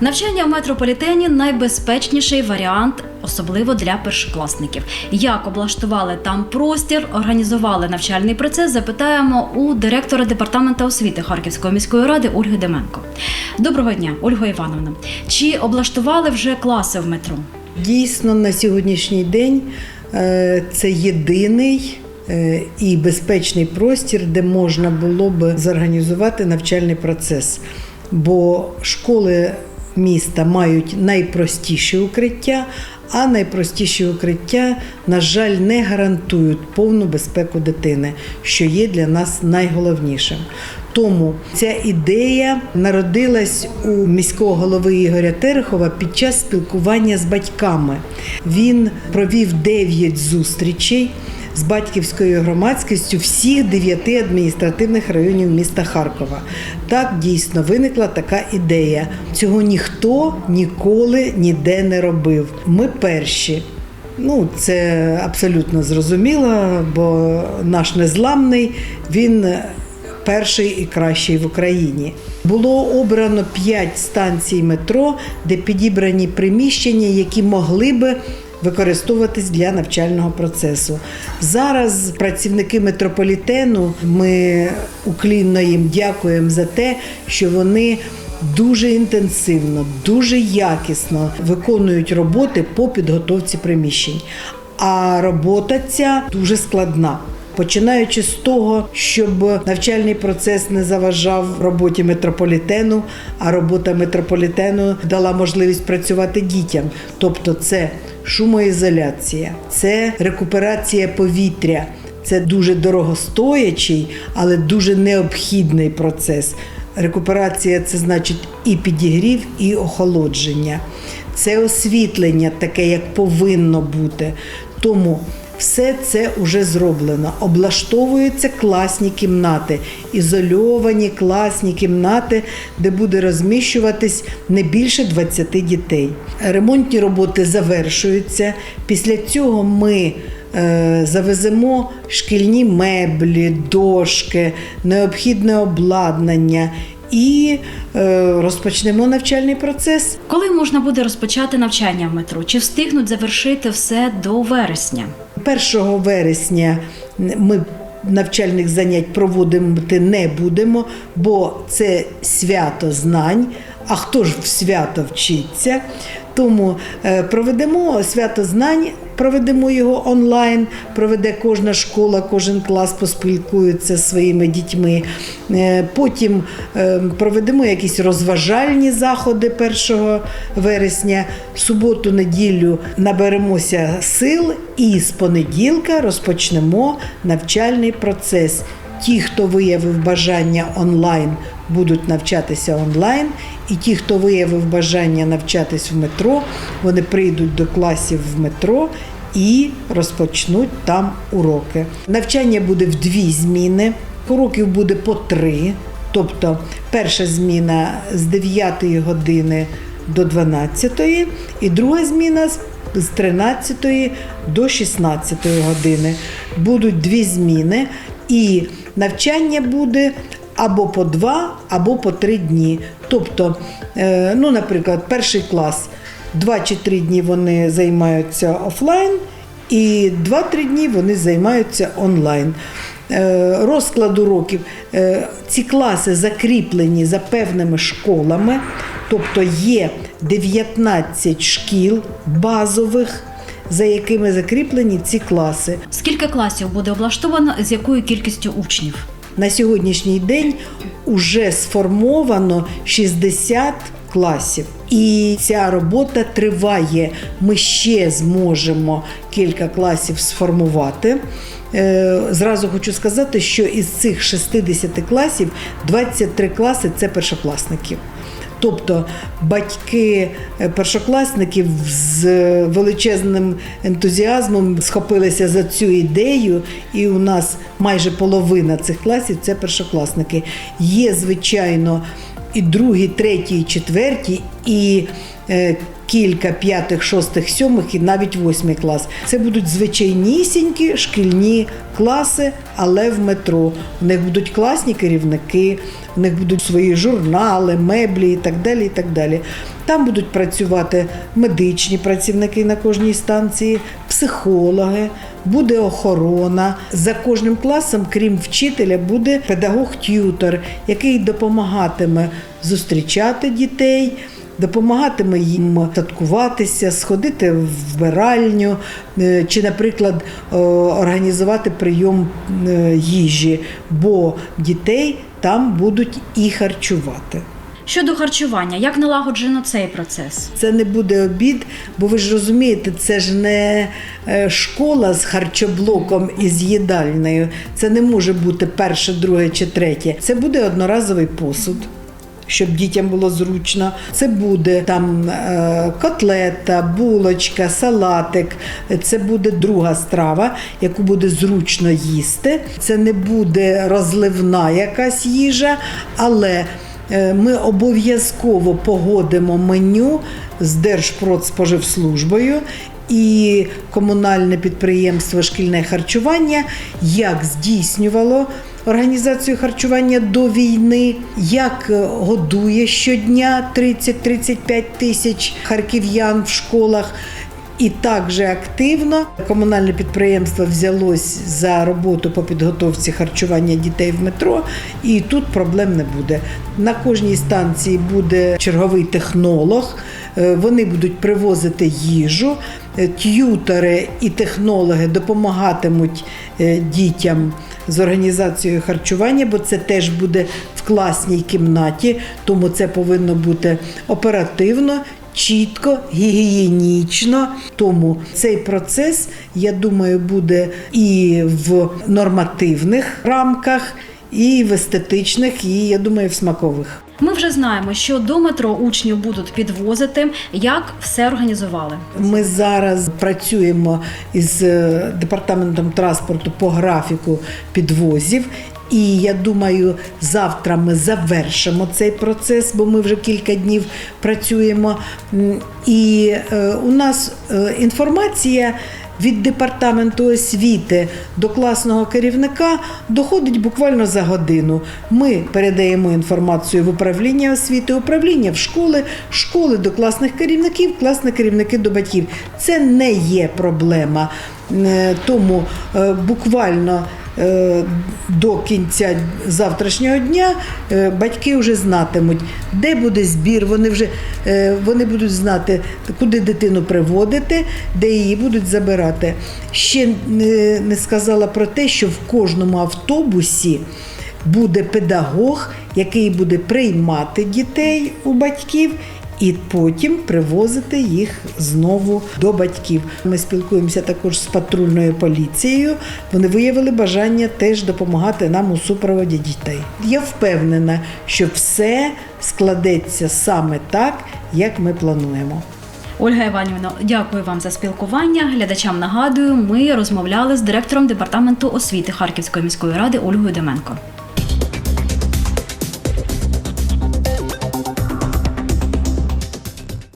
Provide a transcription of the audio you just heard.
Навчання в метрополітені найбезпечніший варіант, особливо для першокласників. Як облаштували там простір, організували навчальний процес, запитаємо у директора департаменту освіти Харківської міської ради Ольги Деменко. Доброго дня, Ольга Івановна. Чи облаштували вже класи в метро? Дійсно, на сьогоднішній день е, це єдиний е, і безпечний простір, де можна було б зорганізувати навчальний процес. Бо школи міста мають найпростіші укриття, а найпростіші укриття, на жаль, не гарантують повну безпеку дитини, що є для нас найголовнішим. Тому ця ідея народилась у міського голови Ігоря Терехова під час спілкування з батьками. Він провів 9 зустрічей з батьківською громадськістю всіх дев'яти адміністративних районів міста Харкова. Так дійсно виникла така ідея. Цього ніхто ніколи ніде не робив. Ми перші. Ну, це абсолютно зрозуміло, бо наш незламний він перший і кращий в Україні. Було обрано 5 станцій метро, де підібрані приміщення, які могли би використовуватись для навчального процесу. Зараз працівники метрополітену ми уклінно їм дякуємо за те, що вони дуже інтенсивно, дуже якісно виконують роботи по підготовці приміщень. А робота ця дуже складна. Починаючи з того, щоб навчальний процес не заважав роботі метрополітену, а робота метрополітену дала можливість працювати дітям. Тобто, це шумоізоляція, це рекуперація повітря, це дуже дорогостоячий, але дуже необхідний процес. Рекуперація це значить і підігрів, і охолодження. Це освітлення, таке, як повинно бути. Тому все це вже зроблено. Облаштовуються класні кімнати, ізольовані класні кімнати, де буде розміщуватись не більше 20 дітей. Ремонтні роботи завершуються. Після цього ми е, завеземо шкільні меблі, дошки, необхідне обладнання. І е, розпочнемо навчальний процес. Коли можна буде розпочати навчання в метро? Чи встигнуть завершити все до вересня? 1 вересня ми навчальних занять проводити не будемо, бо це свято знань. А хто ж в свято вчиться? Тому е, проведемо свято знань, проведемо його онлайн, проведе кожна школа, кожен клас поспілкується зі своїми дітьми. Е, Потім е, проведемо якісь розважальні заходи 1 вересня. Суботу, неділю наберемося сил і з понеділка розпочнемо навчальний процес. Ті, хто виявив бажання онлайн, будуть навчатися онлайн, і ті, хто виявив бажання навчатись в метро, вони прийдуть до класів в метро і розпочнуть там уроки. Навчання буде в дві зміни, уроків буде по три. Тобто перша зміна з 9 години до 12, і друга зміна з з 13 до 16 години. Будуть дві зміни, і навчання буде або по два, або по три дні. Тобто, е, ну, наприклад, перший клас, два чи три дні вони займаються офлайн, і два-три дні вони займаються онлайн. Е, Розклад уроків. Е, Ці класи закріплені за певними школами, тобто є 19 шкіл базових, за якими закріплені ці класи. Скільки класів буде облаштовано з якою кількістю учнів? На сьогоднішній день уже сформовано 60 класів. І ця робота триває. Ми ще зможемо кілька класів сформувати. Е, Зразу хочу сказати, що із цих 60 класів 23 класи це першокласників. Тобто батьки е, першокласників з величезним ентузіазмом схопилися за цю ідею, і у нас майже половина цих класів це першокласники. Є, звичайно, і другий, третій, і четвертій, і е, кілька п'ятих, шостих, сьомих і навіть восьмий клас. Це будуть звичайнісінькі шкільні класи, але в метро. У них будуть класні керівники, у них будуть свої журнали, меблі і так далі. І так далі. Там будуть працювати медичні працівники на кожній станції, психологи, буде охорона. За кожним класом, крім вчителя, буде педагог-т'ютор, який допомагатиме зустрічати дітей. Допомагатиме їм таткуватися, сходити в вбиральню, е, чи, наприклад, е, організувати прийом е, їжі, бо дітей там будуть і харчувати. Щодо харчування, як налагоджено цей процес? Це не буде обід, бо ви ж розумієте, це ж не е, школа з харчоблоком і з їдальнею. Це не може бути перше, друге чи третє. Це буде одноразовий посуд. Щоб дітям було зручно, це буде там е, котлета, булочка, салатик. Це буде друга страва, яку буде зручно їсти. Це не буде розливна якась їжа, але Ми обов'язково погодимо меню з Держпродспоживслужбою і комунальне підприємство шкільне харчування, як здійснювало організацію харчування до війни, як е, годує щодня 30-35 тисяч харків'ян в школах. І також активно комунальне підприємство взялось за роботу по підготовці харчування дітей в метро, і тут проблем не буде. На кожній станції буде черговий технолог. е, Вони будуть привозити їжу. е, Т'ютери і технологи допомагатимуть е, дітям з організацією харчування, бо це теж буде в класній кімнаті, тому це повинно бути оперативно, чітко, гігієнічно. Тому цей процес, я думаю, буде і в нормативних рамках, і в естетичних, і я думаю, в смакових. Ми вже знаємо, що до метро учнів будуть підвозити. Як все організували? Ми зараз працюємо із е, департаментом транспорту по графіку підвозів. І я думаю, завтра ми завершимо цей процес, бо ми вже кілька днів працюємо. І е, у нас е, інформація від департаменту освіти до класного керівника доходить буквально за годину. Ми передаємо інформацію в управління освіти, управління в школи, школи до класних керівників, класні керівники до батьків. Це не є проблема. Е, Тому е, буквально до кінця завтрашнього дня е, батьки вже знатимуть, де буде збір. Вони вже е, вони будуть знати, куди дитину приводити, де її будуть забирати. Ще не сказала про те, що в кожному автобусі буде педагог, який буде приймати дітей у батьків. І потім привозити їх знову до батьків. Ми спілкуємося також з патрульною поліцією. Вони виявили бажання теж допомагати нам у супроводі дітей. Я впевнена, що все складеться саме так, як ми плануємо. Ольга Іванівна, дякую вам за спілкування. Глядачам нагадую, ми розмовляли з директором департаменту освіти Харківської міської ради Ольгою Деменко.